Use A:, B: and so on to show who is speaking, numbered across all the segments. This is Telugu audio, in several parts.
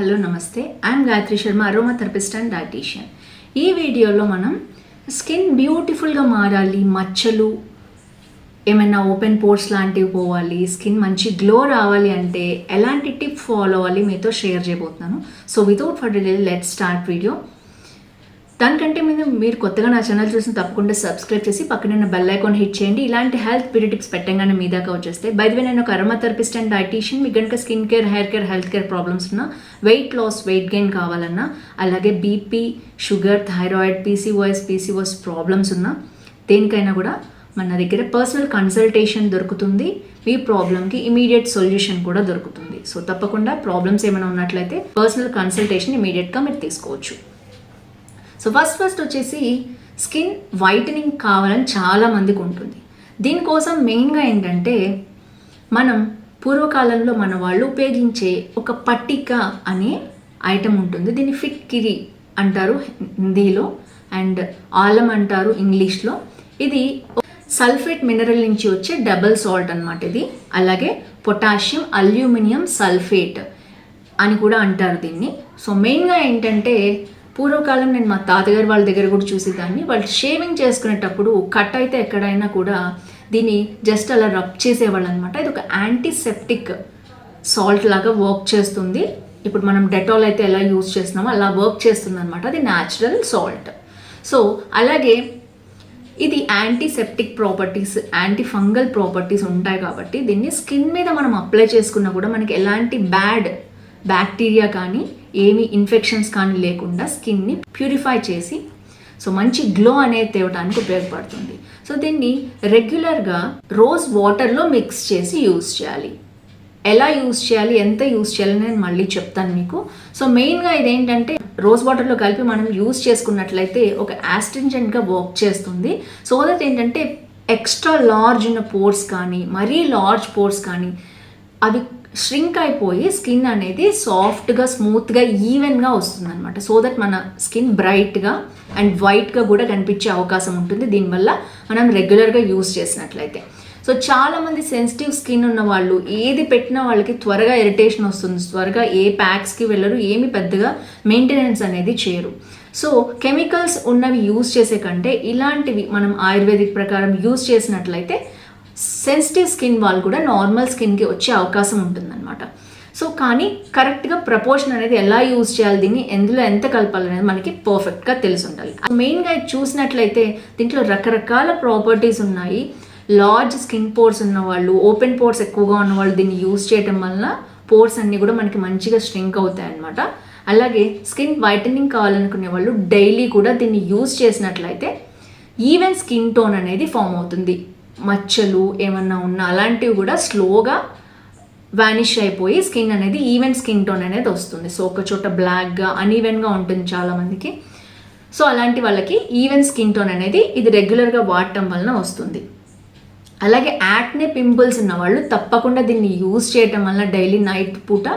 A: హలో నమస్తే. I'm Gayatri Sharma aromatherapist and dietitian ఈ వీడియోలో మనం స్కిన్ బ్యూటిఫుల్గా మారాలి మచ్చలు ఏమైనా ఓపెన్ పోర్స్ లాంటివి పోవాలి స్కిన్ మంచి గ్లో రావాలి అంటే ఎలాంటి టిప్ ఫాలో అవ్వాలి మీతో షేర్ చేయబోతున్నాను. So without for delay let start video దానికంటే మీద మీరు కొత్తగా నా ఛానల్ చూసిన తప్పకుండా సబ్స్క్రైబ్ చేసి పక్కన ఉన్న బెల్ ఐకాన్ హిట్ చేయండి. ఇలాంటి హెల్త్ పీరియడ్ టిప్స్ పెట్టంగానే మీ దాకా వచ్చేస్తాయి బై వే నేను ఒక అరమా థెరపిస్ట్ అండ్ డైటీషియన్ మీకు కనుక skin care hair care health care problems ఉన్నా వెయిట్ లాస్ వెయిట్ గెయిన్ కావాలన్నా అలాగే BP sugar thyroid PCOS PCOS problems ఉన్నా దేనికైనా కూడా మన దగ్గర పర్సనల్ కన్సల్టేషన్ దొరుకుతుంది. మీ ప్రాబ్లమ్కి ఇమీడియట్ సొల్యూషన్ కూడా దొరుకుతుంది. సో తప్పకుండా ప్రాబ్లమ్స్ ఏమైనా ఉన్నట్లయితే పర్సనల్ కన్సల్టేషన్ ఇమీడియట్గా మీరు తీసుకోవచ్చు. సో ఫస్ట్ ఫస్ట్ వచ్చేసి స్కిన్ వైటనింగ్ కావాలని చాలా మందికి ఉంటుంది. దీనికోసం మెయిన్గా ఏంటంటే మనం పూర్వకాలంలో మన వాళ్ళు ఉపయోగించే ఒక పట్టిక అనే ఐటెం ఉంటుంది. దీన్ని ఫిట్ కిరి అంటారు హిందీలో అండ్ ఆలం అంటారు ఇంగ్లీష్లో. ఇది సల్ఫేట్ మినరల్ నుంచి వచ్చే డబల్ సాల్ట్ అనమాట ఇది. అలాగే పొటాషియం అల్యూమినియం సల్ఫేట్ అని కూడా అంటారు దీన్ని. సో మెయిన్గా ఏంటంటే పూర్వకాలం నేను మా తాతగారు వాళ్ళ దగ్గర కూడా చూసేదాన్ని. వాళ్ళు షేవింగ్ చేసుకునేటప్పుడు కట్ అయితే ఎక్కడైనా కూడా దీన్ని జస్ట్ అలా రబ్ చేసేవాళ్ళు అనమాట ఇది ఒక యాంటీసెప్టిక్ సాల్ట్ లాగా వర్క్ చేస్తుంది. ఇప్పుడు మనం డెటాల్ అయితే ఎలా యూజ్ చేస్తున్నామో అలా వర్క్ చేస్తుంది అనమాట అది న్యాచురల్ సాల్ట్ సో అలాగే ఇది antiseptic properties anti fungal properties ఉంటాయి కాబట్టి దీన్ని స్కిన్ మీద మనం అప్లై చేసుకున్నా కూడా మనకి ఎలాంటి బ్యాడ్ బ్యాక్టీరియా కానీ ఏమి ఇన్ఫెక్షన్స్ కానీ లేకుండా స్కిన్ని ప్యూరిఫై చేసి సో మంచి గ్లో అనేది తేవడానికి ఉపయోగపడుతుంది. సో దీన్ని రెగ్యులర్గా రోజ్ వాటర్లో మిక్స్ చేసి యూజ్ చేయాలి. ఎలా యూజ్ చేయాలి ఎంత యూజ్ చేయాలి నేను మళ్ళీ చెప్తాను మీకు. సో మెయిన్గా ఇదేంటంటే రోజ్ వాటర్లో కలిపి మనం యూజ్ చేసుకున్నట్లయితే ఒక యాస్టింజెంట్గా వర్క్ చేస్తుంది. సో దట్ ఏంటంటే ఎక్స్ట్రా లార్జ్ ఉన్న పోర్స్ కానీ మరీ లార్జ్ పోర్స్ కానీ అవి ష్రింక్ అయిపోయి స్కిన్ అనేది సాఫ్ట్గా స్మూత్గా ఈవెన్గా వస్తుంది అనమాట సో దట్ మన స్కిన్ బ్రైట్గా అండ్ వైట్గా కూడా కనిపించే అవకాశం ఉంటుంది. దీనివల్ల మనం రెగ్యులర్గా యూస్ చేసినట్లయితే. సో చాలామంది సెన్సిటివ్ స్కిన్ ఉన్న వాళ్ళు ఏది పెట్టినా వాళ్ళకి త్వరగా ఇరిటేషన్ వస్తుంది. త్వరగా ఏ ప్యాక్స్కి వెళ్ళరు ఏమి పెద్దగా మెయింటెనెన్స్ అనేది చేయరు. సో కెమికల్స్ ఉన్నవి యూస్ చేసే కంటే ఇలాంటివి మనం ఆయుర్వేదిక్ ప్రకారం యూస్ చేసినట్లయితే సెన్సిటివ్ స్కిన్ వాళ్ళు కూడా నార్మల్ స్కిన్కి వచ్చే అవకాశం ఉంటుందన్నమాట. సో కానీ కరెక్ట్గా ప్రపోర్షన్ అనేది ఎలా యూజ్ చేయాలి? దీన్ని ఎందులో ఎంత కలపాలనేది మనకి పర్ఫెక్ట్గా తెలిసి ఉండాలి మెయిన్గా చూసినట్లయితే దీంట్లో రకరకాల ప్రాపర్టీస్ ఉన్నాయి. లార్జ్ స్కిన్ పోర్స్ ఉన్న వాళ్ళు ఓపెన్ పోర్స్ ఎక్కువగా ఉన్న వాళ్ళు దీన్ని యూజ్ చేయడం వల్ల పోర్స్ అన్నీ కూడా మనకి మంచిగా స్ట్రింక్ అవుతాయి అన్నమాట అలాగే స్కిన్ వైటనింగ్ కావాలనుకునే వాళ్ళు డైలీ కూడా దీన్ని యూజ్ చేసినట్లయితే ఈవెన్ స్కిన్ టోన్ అనేది ఫామ్ అవుతుంది. మచ్చలు ఏమన్నా ఉన్నా అలాంటివి కూడా స్లోగా వానిష్ అయిపోయి స్కిన్ అనేది ఈవెన్ స్కిన్ టోన్ అనేది వస్తుంది. సో ఒక చోట బ్లాక్గా అన్ఈవెన్గా ఉంటుంది చాలామందికి. సో అలాంటి వాళ్ళకి ఈవెన్ స్కిన్ టోన్ అనేది ఇది రెగ్యులర్గా వాడటం వలన వస్తుంది. అలాగే యాక్నే పింపుల్స్ ఉన్న వాళ్ళు తప్పకుండా దీన్ని యూజ్ చేయటం వల్ల డైలీ నైట్ పూట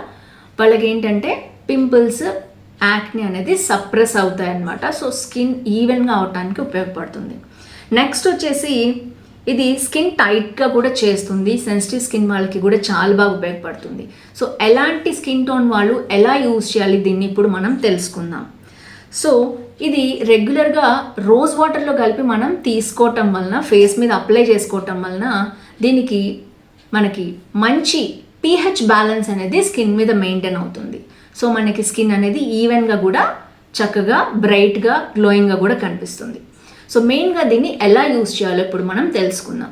A: వాళ్ళకి ఏంటంటే పింపుల్స్ యాక్ని అనేది సప్రెస్ అవుతాయి అన్నమాట సో స్కిన్ ఈవెన్గా అవటానికి ఉపయోగపడుతుంది. నెక్స్ట్ వచ్చేసి ఇది స్కిన్ టైట్గా కూడా చేస్తుంది సెన్సిటివ్ స్కిన్ వాళ్ళకి కూడా చాలా బాగా ఉపయోగపడుతుంది. సో ఎలాంటి స్కిన్ టోన్ వాళ్ళు ఎలా యూజ్ చేయాలి దీన్ని ఇప్పుడు మనం తెలుసుకుందాం. సో ఇది రెగ్యులర్గా రోజ్ వాటర్లో కలిపి మనం తీసుకోవటం వలన ఫేస్ మీద అప్లై చేసుకోవటం వలన దీనికి మనకి మంచి పీహెచ్ బ్యాలెన్స్ అనేది స్కిన్ మీద మెయింటైన్ అవుతుంది. సో మనకి స్కిన్ అనేది ఈవెన్గా కూడా చక్కగా బ్రైట్గా గ్లోయింగ్గా కూడా కనిపిస్తుంది. సో మెయిన్గా దీన్ని ఎలా యూస్ చేయాలో ఇప్పుడు మనం తెలుసుకుందాం.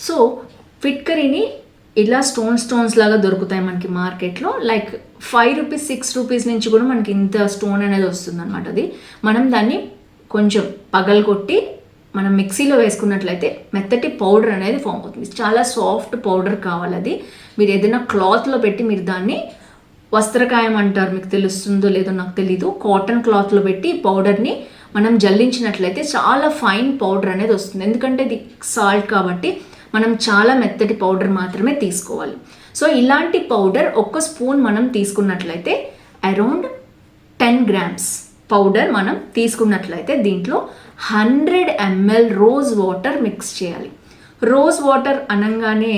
A: సో ఫిట్కరీని ఇలా స్టోన్ స్టోన్స్ లాగా దొరుకుతాయి మనకి మార్కెట్లో. Like five rupees six rupees నుంచి కూడా మనకి ఇంత స్టోన్ అనేది వస్తుంది అనమాట అది. మనం దాన్ని కొంచెం పగలగొట్టి మనం మిక్సీలో వేసుకున్నట్లయితే మెత్తటి పౌడర్ అనేది ఫామ్ అవుతుంది. చాలా సాఫ్ట్ పౌడర్ కావాలి అది. మీరు ఏదైనా క్లాత్లో పెట్టి మీరు దాన్ని వస్త్రకాయం అంటారు మీకు తెలుస్తుందో లేదో నాకు తెలీదు. కాటన్ క్లాత్లో పెట్టి పౌడర్ని మనం జల్లించినట్లయితే చాలా ఫైన్ పౌడర్ అనేది వస్తుంది. ఎందుకంటే ఇది సాల్ట్ కాబట్టి మనం చాలా మెత్తటి పౌడర్ మాత్రమే తీసుకోవాలి. సో ఇలాంటి పౌడర్ ఒక్క స్పూన్ మనం తీసుకున్నట్లయితే అరౌండ్ టెన్ గ్రామ్స్ పౌడర్ మనం తీసుకున్నట్లయితే దీంట్లో hundred ML rose water mix చేయాలి. రోజ్ వాటర్ అనగానే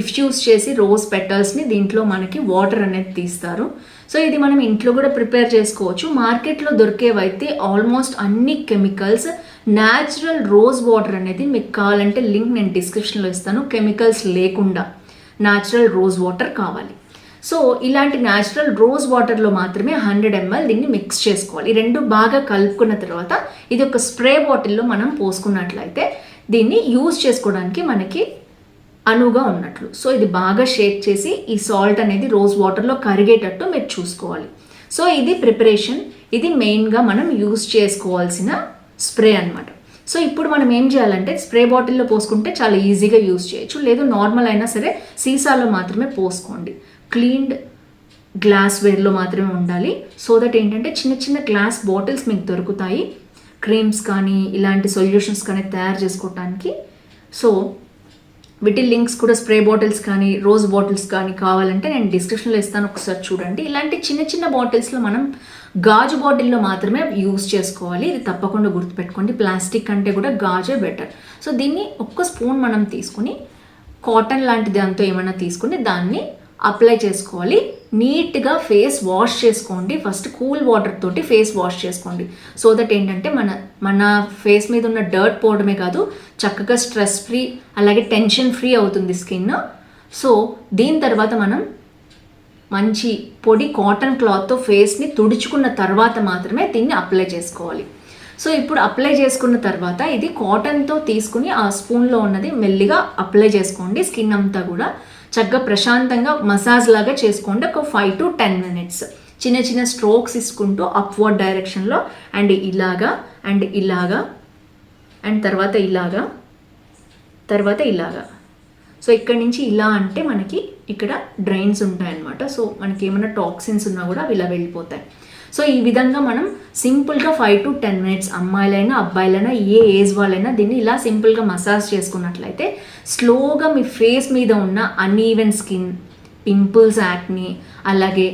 A: ఇఫ్యూస్ చేసి రోజ్ పెటల్స్ని దీంట్లో మనకి వాటర్ అనేది తీస్తారు. సో ఇది మనం ఇంట్లో కూడా ప్రిపేర్ చేసుకోవచ్చు. మార్కెట్లో దొరికేవైతే ఆల్మోస్ట్ అన్ని కెమికల్స్ న్యాచురల్ రోజ్ వాటర్ అనేది మీకు కావాలంటే లింక్ నేను డిస్క్రిప్షన్లో ఇస్తాను. కెమికల్స్ లేకుండా న్యాచురల్ రోజ్ వాటర్ కావాలి. సో ఇలాంటి న్యాచురల్ రోజ్ వాటర్లో మాత్రమే హండ్రెడ్ ఎంఎల్ దీన్ని మిక్స్ చేసుకోవాలి. ఈ రెండు బాగా కలుపుకున్న తర్వాత ఇది ఒక స్ప్రే బాటిల్లో మనం పోసుకున్నట్లయితే దీన్ని యూజ్ చేసుకోవడానికి మనకి అనువుగా ఉన్నట్లు. సో ఇది బాగా షేక్ చేసి ఈ సాల్ట్ అనేది రోజ్ వాటర్లో కరిగేటట్టు మీరు చూసుకోవాలి. సో ఇది ప్రిపరేషన్. ఇది మెయిన్గా మనం యూజ్ చేసుకోవాల్సిన స్ప్రే అన్నమాట. సో ఇప్పుడు మనం ఏం చేయాలంటే స్ప్రే బాటిల్లో పోసుకుంటే చాలా ఈజీగా యూజ్ చేయొచ్చు. లేదు నార్మల్ అయినా సరే సీసాలో మాత్రమే పోసుకోండి. క్లీన్డ్ గ్లాస్ వేర్లో మాత్రమే ఉండాలి. సో దట్ ఏంటంటే చిన్న చిన్న గ్లాస్ బాటిల్స్ మీకు దొరుకుతాయి. క్రీమ్స్ కానీ ఇలాంటి సొల్యూషన్స్ కానీ తయారు చేసుకోవటానికి. సో వీటి లింక్స్ కూడా స్ప్రే బాటిల్స్ కానీ రోజ్ బాటిల్స్ కానీ కావాలంటే నేను డిస్క్రిప్షన్లో ఇస్తాను ఒకసారి చూడండి. ఇలాంటి చిన్న చిన్న బాటిల్స్లో మనం గాజు బాటిల్లో మాత్రమే యూస్ చేసుకోవాలి. ఇది తప్పకుండా గుర్తుపెట్టుకోండి. ప్లాస్టిక్ కంటే కూడా గాజే బెటర్. సో దీన్ని ఒక్క స్పూన్ మనం తీసుకుని కాటన్ లాంటి దాంతో ఏమైనా తీసుకుని దాన్ని అప్లై చేసుకోవాలి. నీట్గా ఫేస్ వాష్ చేసుకోండి. ఫస్ట్ కూల్ వాటర్ తోటి ఫేస్ వాష్ చేసుకోండి. సో దట్ ఏంటంటే మన మన ఫేస్ మీద ఉన్న డర్ట్ పోవడమే కాదు చక్కగా స్ట్రెస్ ఫ్రీ అలాగే టెన్షన్ ఫ్రీ అవుతుంది స్కిన్. సో దీని తర్వాత మనం మంచి పొడి కాటన్ క్లాత్తో ఫేస్ని తుడుచుకున్న తర్వాత మాత్రమే దీన్ని అప్లై చేసుకోవాలి. సో ఇప్పుడు అప్లై చేసుకున్న తర్వాత ఇది కాటన్తో తీసుకుని ఆ స్పూన్లో ఉన్నది మెల్లిగా అప్లై చేసుకోండి. స్కిన్ అంతా కూడా చక్కగా ప్రశాంతంగా మసాజ్ లాగా చేసుకోండి. ఒక ఫైవ్ టు టెన్ మినిట్స్ చిన్న చిన్న స్ట్రోక్స్ ఇసుకుంటూ అప్వర్డ్ డైరెక్షన్లో అండ్ ఇలాగా అండ్ ఇలాగా అండ్ తర్వాత ఇలాగా తర్వాత ఇలాగా. సో ఇక్కడ నుంచి ఇలా అంటే మనకి ఇక్కడ డ్రైన్స్ ఉంటాయన్నమాట. సో మనకి ఏమైనా టాక్సిన్స్ ఉన్నా కూడా అవి ఇలా వెళ్ళిపోతాయి. సో ఈ విధంగా మనం సింపుల్గా ఫైవ్ టు టెన్ మినిట్స్ అమ్మాయిలైనా అబ్బాయిలైనా ఏ ఏజ్ వాళ్ళైనా దీన్ని ఇలా సింపుల్గా మసాజ్ చేసుకున్నట్లయితే స్లోగా మీ ఫేస్ మీద ఉన్న అన్ఈవెన్ స్కిన్ పింపుల్స్ యాక్ని అలాగే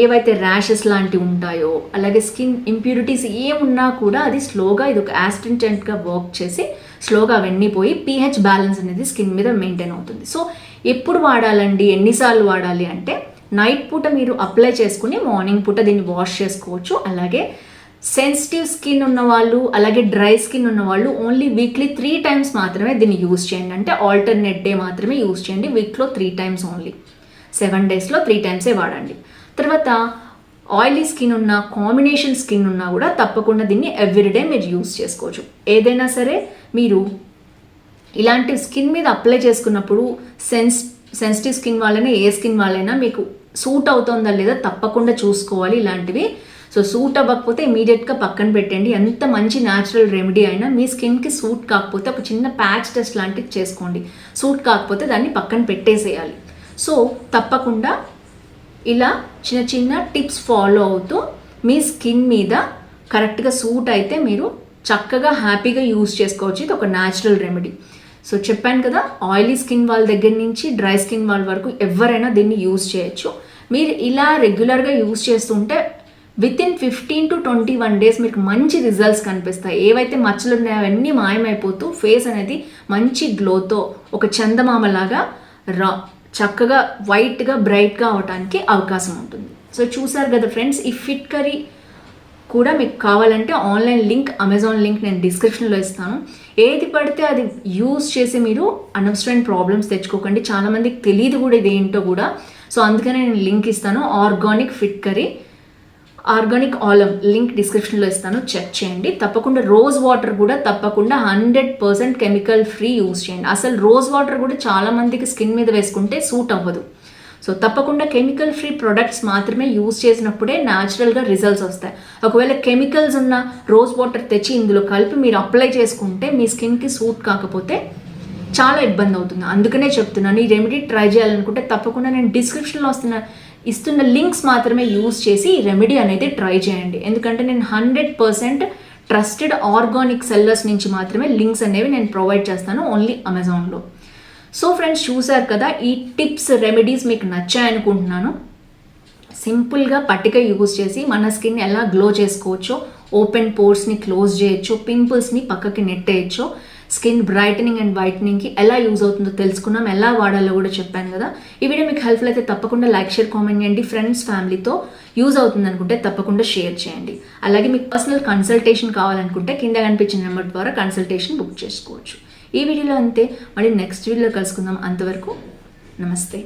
A: ఏవైతే ర్యాషెస్ లాంటివి ఉంటాయో అలాగే స్కిన్ ఇంప్యూరిటీస్ ఏమున్నా కూడా అది స్లోగా ఇది ఒక యాస్టెంటెంట్గా వర్క్ చేసి స్లోగా అవన్నీ పోయి పీహెచ్ బ్యాలెన్స్ అనేది స్కిన్ మీద మెయింటైన్ అవుతుంది. సో ఎప్పుడు వాడాలండి? ఎన్నిసార్లు వాడాలి అంటే నైట్ పూట మీరు అప్లై చేసుకుని మార్నింగ్ పూట దీన్ని వాష్ చేసుకోవచ్చు. అలాగే సెన్సిటివ్ స్కిన్ ఉన్న వాళ్ళు అలాగే డ్రై స్కిన్ ఉన్న వాళ్ళు ఓన్లీ వీక్లీ త్రీ టైమ్స్ మాత్రమే దీన్ని యూజ్ చేయండి. అంటే ఆల్టర్నేట్ డే మాత్రమే యూజ్ చేయండి. వీక్లో త్రీ టైమ్స్ ఓన్లీ. సెవెన్ డేస్లో త్రీ టైమ్సే వాడండి. తర్వాత ఆయిలీ స్కిన్ ఉన్న కాంబినేషన్ స్కిన్ ఉన్నా కూడా తప్పకుండా దీన్ని ఎవ్రీడే మీరు యూజ్ చేసుకోవచ్చు. ఏదైనా సరే మీరు ఇలాంటి స్కిన్ మీద అప్లై చేసుకున్నప్పుడు సెన్స్ సెన్సిటివ్ స్కిన్ వాళ్ళైనా ఏ స్కిన్ వాళ్ళైనా మీకు సూట్ అవుతుందా లేదా తప్పకుండా చూసుకోవాలి ఇలాంటివి. సో సూట్ అవ్వకపోతే ఇమీడియట్గా పక్కన పెట్టండి. ఎంత మంచి న్యాచురల్ రెమెడీ అయినా మీ స్కిన్కి సూట్ కాకపోతే ఒక చిన్న ప్యాచ్ టెస్ట్ లాంటిది చేసుకోండి. సూట్ కాకపోతే దాన్ని పక్కన పెట్టేసేయాలి. సో తప్పకుండా ఇలా చిన్న చిన్న టిప్స్ ఫాలో అవుతూ మీ స్కిన్ మీద కరెక్ట్గా సూట్ అయితే మీరు చక్కగా హ్యాపీగా యూజ్ చేసుకోవచ్చు. ఇది ఒక న్యాచురల్ రెమెడీ. సో చెప్పాను కదా ఆయిలీ స్కిన్ వాళ్ళ దగ్గర నుంచి డ్రై స్కిన్ వాళ్ళ వరకు ఎవరైనా దీన్ని యూజ్ చేయొచ్చు. మీరు ఇలా రెగ్యులర్గా యూజ్ చేస్తుంటే within fifteen to twenty one days మీకు మంచి రిజల్ట్స్ కనిపిస్తాయి. ఏవైతే మచ్చలు ఉన్నాయో అవన్నీ మాయమైపోతూ ఫేస్ అనేది మంచి గ్లోతో ఒక చందమామలాగా రా చక్కగా వైట్గా బ్రైట్గా అవడానికి అవకాశం ఉంటుంది. సో చూసారు కదా ఫ్రెండ్స్ ఈ ఫిట్ కర్రీ కూడా మీకు కావాలంటే ఆన్లైన్ లింక్ అమెజాన్ లింక్ నేను డిస్క్రిప్షన్లో ఇస్తాను. ఏది పడితే అది యూజ్ చేసి మీరు అనవసరమైన ప్రాబ్లమ్స్ తెచ్చుకోకండి. చాలామందికి తెలియదు కూడా ఇది ఏంటో కూడా. సో అందుకనే నేను లింక్ ఇస్తాను. Organic fit curry organic alum link డిస్క్రిప్షన్లో ఇస్తాను. చెక్ చేయండి. తప్పకుండా రోజ్ వాటర్ కూడా తప్పకుండా hundred percent chemical free use చేయండి. అసలు రోజ్ వాటర్ కూడా చాలా మందికి స్కిన్ మీద వేసుకుంటే సూట్ అవ్వదు. సో తప్పకుండా కెమికల్ ఫ్రీ ప్రొడక్ట్స్ మాత్రమే యూజ్ చేసినప్పుడే న్యాచురల్గా రిజల్ట్స్ వస్తాయి. ఒకవేళ కెమికల్స్ ఉన్న రోజ్ వాటర్ తెచ్చి ఇందులో కలిపి మీరు అప్లై చేసుకుంటే మీ స్కిన్కి సూట్ కాకపోతే చాలా ఇబ్బంది అవుతుంది. అందుకనే చెప్తున్నాను ఈ రెమెడీ ట్రై చేయాలనుకుంటే తప్పకుండా నేను డిస్క్రిప్షన్లో వస్తున్న ఇస్తున్న లింక్స్ మాత్రమే యూజ్ చేసి ఈ రెమెడీ అనేది ట్రై చేయండి. ఎందుకంటే నేను hundred percent trusted organic sellers నుంచి మాత్రమే లింక్స్ అనేవి నేను ప్రొవైడ్ చేస్తాను ఓన్లీ అమెజాన్లో సో ఫ్రెండ్స్ చూసారు కదా ఈ టిప్స్ రెమెడీస్ మీకు నచ్చాయనుకుంటున్నాను. సింపుల్గా పట్టిక యూజ్ చేసి మన స్కిన్ ఎలా గ్లో చేసుకోవచ్చో ఓపెన్ పోర్స్ని క్లోజ్ చేయొచ్చు పింపుల్స్ని పక్కకి నెట్టేయచ్చు స్కిన్ బ్రైటనింగ్ అండ్ వైటనింగ్కి ఎలా యూజ్ అవుతుందో తెలుసుకున్నాం ఎలా వాడాలో కూడా చెప్పాను కదా. ఈ వీడియో మీకు హెల్ప్ఫుల్ అయితే తప్పకుండా లైక్ షేర్ కామెంట్ చేయండి. ఫ్రెండ్స్ ఫ్యామిలీతో యూజ్ అవుతుంది అనుకుంటే తప్పకుండా షేర్ చేయండి. అలాగే మీకు పర్సనల్ కన్సల్టేషన్ కావాలనుకుంటే కింద కనిపించిన నెంబర్ ద్వారా కన్సల్టేషన్ బుక్ చేసుకోవచ్చు. ఈ వీడియోలో అంతే. మళ్ళీ నెక్స్ట్ వీడియోలో కలుసుకుందాం. అంతవరకు నమస్తే.